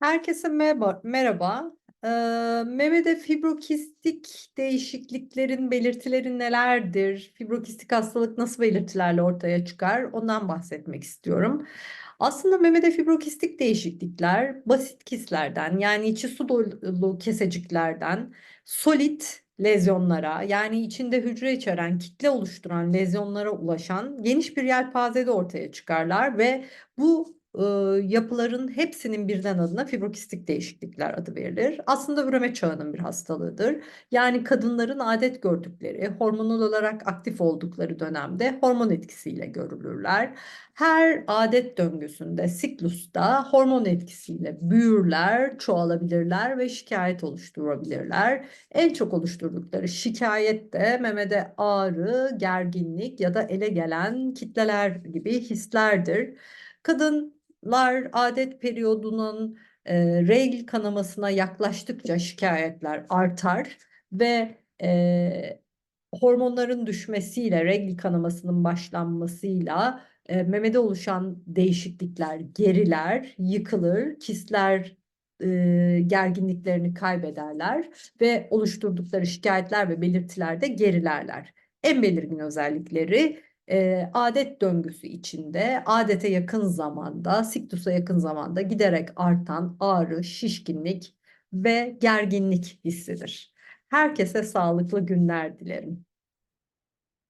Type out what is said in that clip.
Herkese merhaba. merhaba. Eee, memede fibrokistik değişikliklerin belirtileri nelerdir? Fibrokistik hastalık nasıl belirtilerle ortaya çıkar? Ondan bahsetmek istiyorum. Aslında memede fibrokistik değişiklikler basit kistlerden yani içi su dolu keseciklerden solit lezyonlara yani içinde hücre içeren kitle oluşturan lezyonlara ulaşan geniş bir yelpazede ortaya çıkarlar ve bu yapıların hepsinin birden adına fibrokistik değişiklikler adı verilir. Aslında üreme çağının bir hastalığıdır. Yani kadınların adet gördükleri, hormonal olarak aktif oldukları dönemde hormon etkisiyle görülürler. Her adet döngüsünde, siklusta hormon etkisiyle büyürler, çoğalabilirler ve şikayet oluşturabilirler. En çok oluşturdukları şikayet de memede ağrı, gerginlik ya da ele gelen kitleler gibi hislerdir. Kadınlar adet periyodunun e, regl kanamasına yaklaştıkça şikayetler artar ve e, hormonların düşmesiyle, regl kanamasının başlanmasıyla e, memede oluşan değişiklikler geriler, yıkılır, kistler e, gerginliklerini kaybederler ve oluşturdukları şikayetler ve belirtiler de gerilerler. En belirgin özellikleri e, adet döngüsü içinde adete yakın zamanda, siklusa yakın zamanda giderek artan ağrı, şişkinlik ve gerginlik hissidir. Herkese sağlıklı günler dilerim.